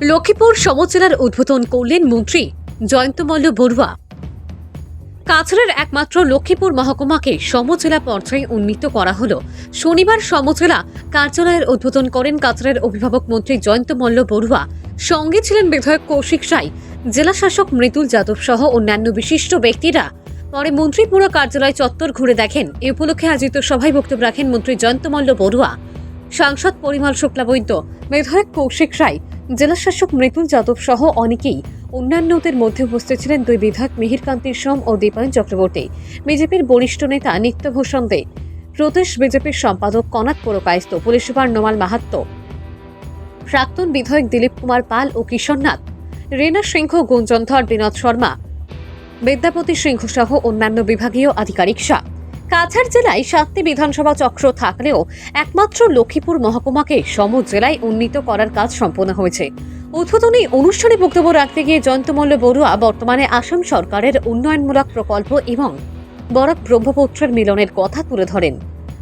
লক্ষ্মীপুর সমজেলার উদ্বোধন করলেন মন্ত্রী জয়ন্ত মল্ল বড়ুয়া। কাছাড়ের একমাত্র লক্ষ্মীপুর মহকুমাকে সমজেলা পর্যায়ে উন্নীত করা হল। শনিবার সমজেলা কার্যালয়ের উদ্বোধন করেন কাছাড়ের অভিভাবক মন্ত্রী জয়ন্ত মল্ল বড়ুয়া। সঙ্গে ছিলেন বিধায়ক কৌশিক রায় জেলাশাসক মৃদুল যাদব সহ অন্যান্য বিশিষ্ট ব্যক্তিরা। পরে মন্ত্রী পুরো কার্যালয় চত্বর ঘুরে দেখেন। এ উপলক্ষে আয়োজিত সভায় বক্তব্য রাখেন মন্ত্রী জয়ন্ত মল্ল বড়ুয়া। সাংসদ পরিমল শুক্লাবৈদ্য, বিধায়ক কৌশিক রায় জেলাশাসক মৃদুল যাদব সহ অনেকেই অন্যান্যদের মধ্যে উপস্থিত ছিলেন দুই বিধায়ক মিহিরকান্তি সোম ও দীপায়ন চক্রবর্তী। বিজেপির বরিষ্ঠ নেতা নিত্যভূষণ দে। প্রদেশ বিজেপির সম্পাদক কনাক পুরকায়স্ত পুলিশ সুপার নোমাল মাহাত্ম। প্রাক্তন বিধায়ক দিলীপ কুমার পাল ও কিশোরনাথ রেনা সিংহ, গুঞ্জনধর বিনোদ শর্মা। বিদ্যাপতি সিংহ সহ অন্যান্য বিভাগীয় আধিকারিক শাহ কাছাড় জেলায় সাতটি বিধানসভা চক্র থাকলেও একমাত্র লক্ষ্মীপুর মহকুমাকে সম জেলায় উন্নীত করার কাজ সম্পন্ন হয়েছে। উদ্বোধনী অনুষ্ঠানে বক্তব্য রাখতে গিয়ে জয়ন্তমল্ল বড়ুয়া বর্তমানে আসাম সরকারের উন্নয়নমূলক প্রকল্প এবং বরাক ব্রহ্মপুত্রের মিলনের কথা তুলে ধরেন।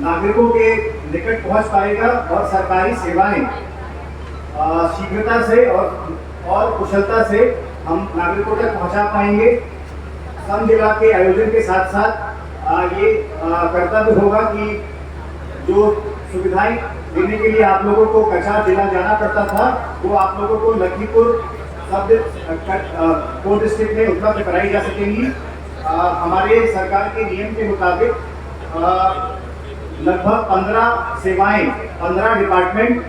नागरिकों के निकट पहुँच पाएगा और सरकारी सेवाएँ शीघ्रता से और और कुशलता से हम नागरिकों तक पहुँचा पाएँगे। सम जिला के आयोजन के साथ साथ आ, ये कर्तव्य होगा कि जो सुविधाएँ देने के लिए आप लोगों को कचार जिला जाना पड़ता था वो आप लोगों को लखीपुर सब कोर डिस्ट्रिक्ट में उपलब्ध कराई जा सकेंगी। हमारे सरकार के नियम के मुताबिक लगभग पंद्रह सेवाएं पंद्रह डिपार्टमेंट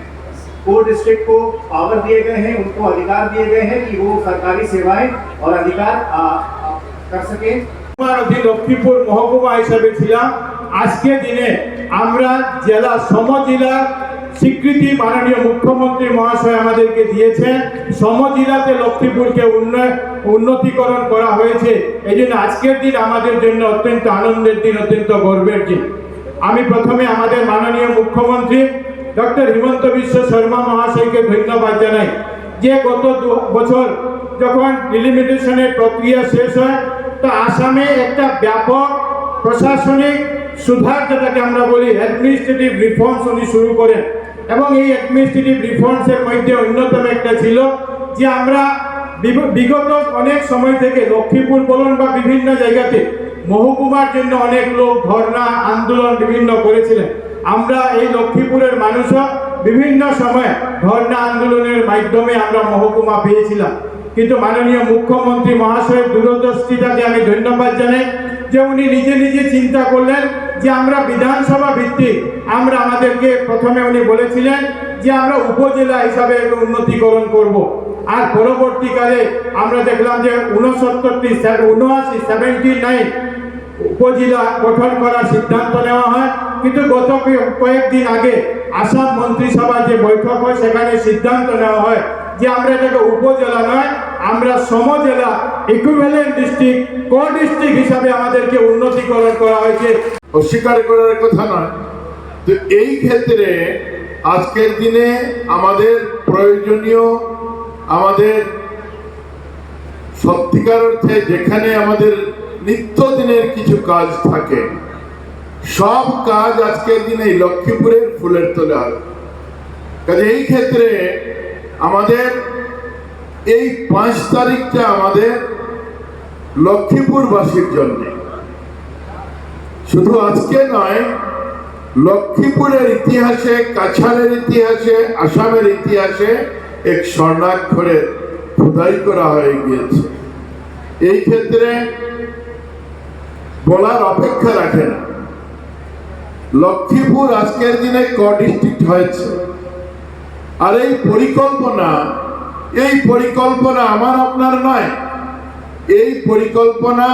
कोर डिस्ट्रिक्ट को पावर दिए गए हैं उनको अधिकार दिए गए हैं कि वो सरकारी सेवाएं और अधिकार आ, आ, कर सकें আমার অধীন লক্ষ্মীপুর মহকুমা হিসাবে ছিলাম আজকে দিনে আমরা জেলা সম জেলার স্বীকৃতি মাননীয় মুখ্যমন্ত্রী মহাশয় আমাদেরকে দিয়েছেন সম জেলাতে লক্ষ্মীপুরকে উন্নয় উন্নতিকরণ করা হয়েছে এই জন্য আজকের দিন আমাদের জন্য অত্যন্ত আনন্দের দিন অত্যন্ত গর্বের দিন আমি প্রথমে আমাদের মাননীয় মুখ্যমন্ত্রী ডক্টর হিমন্ত বিশ্ব শর্মা মহাশয়কে ধন্যবাদ জানাই যে গত বছর যখন ডিলিমিটেশনের প্রক্রিয়া শেষ হয়, তো আসামে একটা ব্যাপক প্রশাসনিক সুধার যেটাকে আমরা বলি অ্যাডমিনিস্ট্রেটিভ রিফর্মস উনি শুরু করেন। এবং এই অ্যাডমিনিস্ট্রেটিভ রিফর্মসের মধ্যে অন্যতম একটা ছিল যে আমরা বিগত অনেক সময় থেকে লক্ষ্মীপুর বলুন বা বিভিন্ন জায়গাতে মহকুমার জন্য অনেক লোক ধর্ণা আন্দোলন বিভিন্ন করেছিলেন আমরা এই লক্ষ্মীপুরের মানুষও বিভিন্ন সময়ে ধর্ণা আন্দোলনের মাধ্যমে আমরা মহকুমা পেয়েছিলাম কিন্তু মাননীয় মুখ্যমন্ত্রী মহাশয়ের দূরদর্শিতাকে আমি ধন্যবাদ জানাই যে উনি নিজে নিজে চিন্তা করলেন যে আমরা বিধানসভা ভিত্তিক আমরা আমাদেরকে প্রথমে উনি বলেছিলেন যে আমরা উপজেলা হিসাবে উন্নতিকরণ করব। আর পরবর্তীকালে আমরা দেখলাম যে উনসত্তরটি উনআশি, সেভেন্টি নাইন উপজেলা গঠন করার সিদ্ধান্ত নেওয়া হয়। কিন্তু গত কয়েকদিন আগে আসাম মন্ত্রিসভার যে বৈঠক হয়, সেখানে সিদ্ধান্ত নেওয়া হয় যে আমরা এটাকে উপজেলা নয়, আমরা সমজেলা ইকুইভ্যালেন্ট ডিস্ট্রিক্ট কো ডিস্ট্রিক্ট হিসাবে আমাদেরকে উন্নতিকরণ করা হয়েছে। অস্বীকার করার কথা নয়। তো এই ক্ষেত্রে আজকের দিনে আমাদের প্রয়োজনীয়, আমাদের সত্যিকার অর্থে যেখানে আমাদের নিত্যদিনের কিছু কাজ থাকে। সব কাজ আজকের দিনে লক্ষ্মীপুরের ফুলের তোলা কাজে এই ক্ষেত্রে আমাদের এই পাঁচ তারিখটা আমাদের লক্ষ্মীপুরবাসীর জন্য। শুধু আজকে নয়, লক্ষ্মীপুরের ইতিহাসে কাছাড়ের ইতিহাসে, আসামের ইতিহাসে এক স্বর্ণাক্ষরে খোদাই করা হয়ে গিয়েছে। এই ক্ষেত্রে বলার অপেক্ষা রাখে না। লক্ষ্মীপুর আজকের দিনে ক ডিস্ট্রিক্ট হয়েছে? আর এই পরিকল্পনা এই পরিকল্পনা আমার আপনার নয়। এই পরিকল্পনা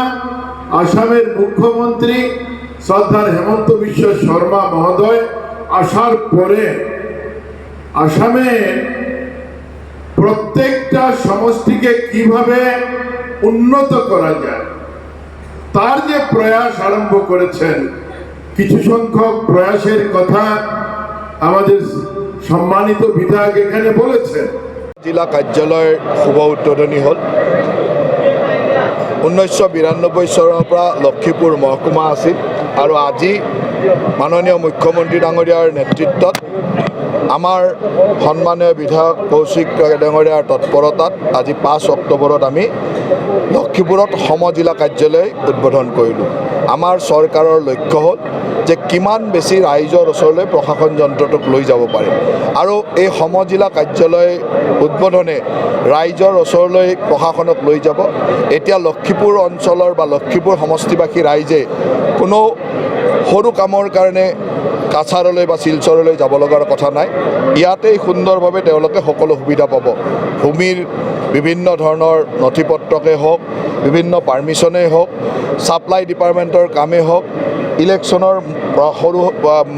আসামের মুখ্যমন্ত্রী সর্দার হেমন্ত বিশ্ব শর্মা মহোদয় আসার পরে আসামে প্রত্যেকটা সমষ্টিকে কীভাবে উন্নত করা যায় তার যে প্রয়াস আরম্ভ করেছেন, কিছু সংখ্যক প্রয়াসের কথা আমাদের সম্মানিত বিধায়ক এখানে বলেছেন। জিলা কাৰ্যালয়ৰ শুভ উদ্বোধনী হ'ল। ঊনৈছশ বিৰান্নব্বৈ চনৰ পৰা লক্ষীপুৰ মহকুমা আছিল আৰু আজি মাননীয় মুখ্যমন্ত্ৰী ডাঙৰীয়াৰ নেতৃত্বত আমাৰ সন্মানীয় বিধায়ক কৌশিক ডাঙৰীয়াৰ তৎপৰতাত আজি পাঁচ অক্টোবৰত আমি লক্ষীপুৰত সমজিলা কাৰ্যালয় উদ্বোধন কৰিলোঁ। আমাৰ চৰকাৰৰ লক্ষ্য হ'ল যে কিমান বেছি ৰাইজৰ ওচৰলৈ প্ৰশাসন যন্ত্ৰটোক লৈ যাব পাৰে। আৰু এই সমজিলা কাৰ্যালয় উদ্বোধনে ৰাইজৰ ওচৰলৈ প্ৰশাসনক লৈ যাব। এতিয়া লক্ষীপুৰ অঞ্চলৰ বা লক্ষীপুৰ সমষ্টিবাসী ৰাইজে কোনো সৰু কামৰ কাৰণে কাছাৰলৈ বা শিলচৰলৈ যাব লগাৰ কথা নাই। ইয়াতেই সুন্দৰভাৱে তেওঁলোকে সকলো সুবিধা পাব। ভূমিৰ বিভিন্ন ধৰণৰ নথি পত্ৰকে হওক, বিভিন্ন পাৰ্মিশ্যনেই হওক ছাপ্লাই ডিপাৰ্টমেণ্টৰ কামেই হওক ইলেকশ্যনৰ সৰু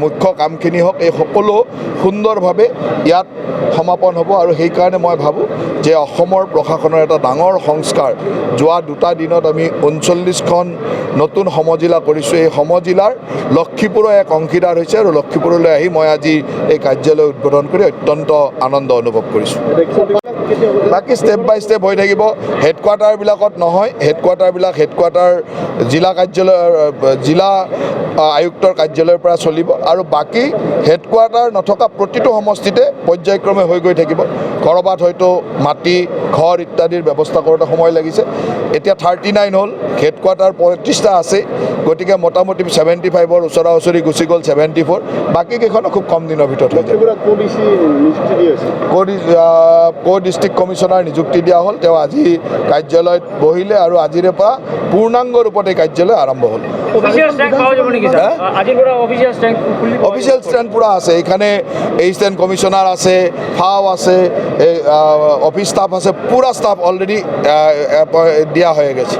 মুখ্য কামখিনি হওক এই সকলো সুন্দৰভাৱে ইয়াত সমাপন হ'ব। আৰু সেইকাৰণে মই ভাবোঁ যে অসমৰ প্ৰশাসনৰ এটা ডাঙৰ সংস্কাৰ যোৱা দুটা দিনত আমি ঊনচল্লিছখন নতুন সমজিলা কৰিছোঁ। এই সমজিলাৰ লক্ষীপুৰৰ এক অংশীদাৰ হৈছে আৰু লক্ষীপুৰলৈ আহি মই আজি এই কাৰ্যালয় উদ্বোধন কৰি অত্যন্ত আনন্দ অনুভৱ কৰিছোঁ। বাকী ষ্টেপ বাই ষ্টেপ হৈ থাকিব। হেডকোৱাৰ্টাৰবিলাকত নহয় হেডকোৱাৰ্টাৰবিলাক হেডকোৱাৰ্টাৰ জিলা কাৰ্যালয় জিলা আয়ুক্তৰ কাৰ্যালয়ৰ পৰা চলিব। আৰু বাকী হেডকোৱাৰ্টাৰ নথকা প্ৰতিটো সমষ্টিতে পৰ্যায়ক্ৰমে হৈ গৈ থাকিব। ক'ৰবাত হয়তো মাটি ঘৰ ইত্যাদিৰ ব্যৱস্থা কৰোঁতে সময় লাগিছে। এতিয়া থাৰ্টি নাইন হ'ল হেডকোৱাৰ্টাৰ পঁয়ত্ৰিছটা আছে গতিকে মোটামুটি ছেভেণ্টি ফাইভৰ ওচৰা ওচৰি গুচি গ'ল ছেভেণ্টি ফ'ৰ বাকীকেইখনো খুব কম দিনৰ ভিতৰত হৈ ক' ডিষ্ট্ৰিক্ট কমিশ্যনাৰ নিযুক্তি দিয়া হ'ল। তেওঁ আজি কাৰ্যালয়ত বহিলে আৰু আজিৰে পৰা পূৰ্ণাংগ ৰূপত এই কাৰ্যালয় আৰম্ভ হ'ল। অফিচিয়েল ষ্টেণ্ড পুৰা আছে। এইখানে এছিষ্টেণ্ট কমিশ্যনাৰ আছে ফাও আছে অফিস অফিচ ষ্টাফ আছে পুরা ষ্টাফ অলৰেডি দিয়া হয়ে গেছে।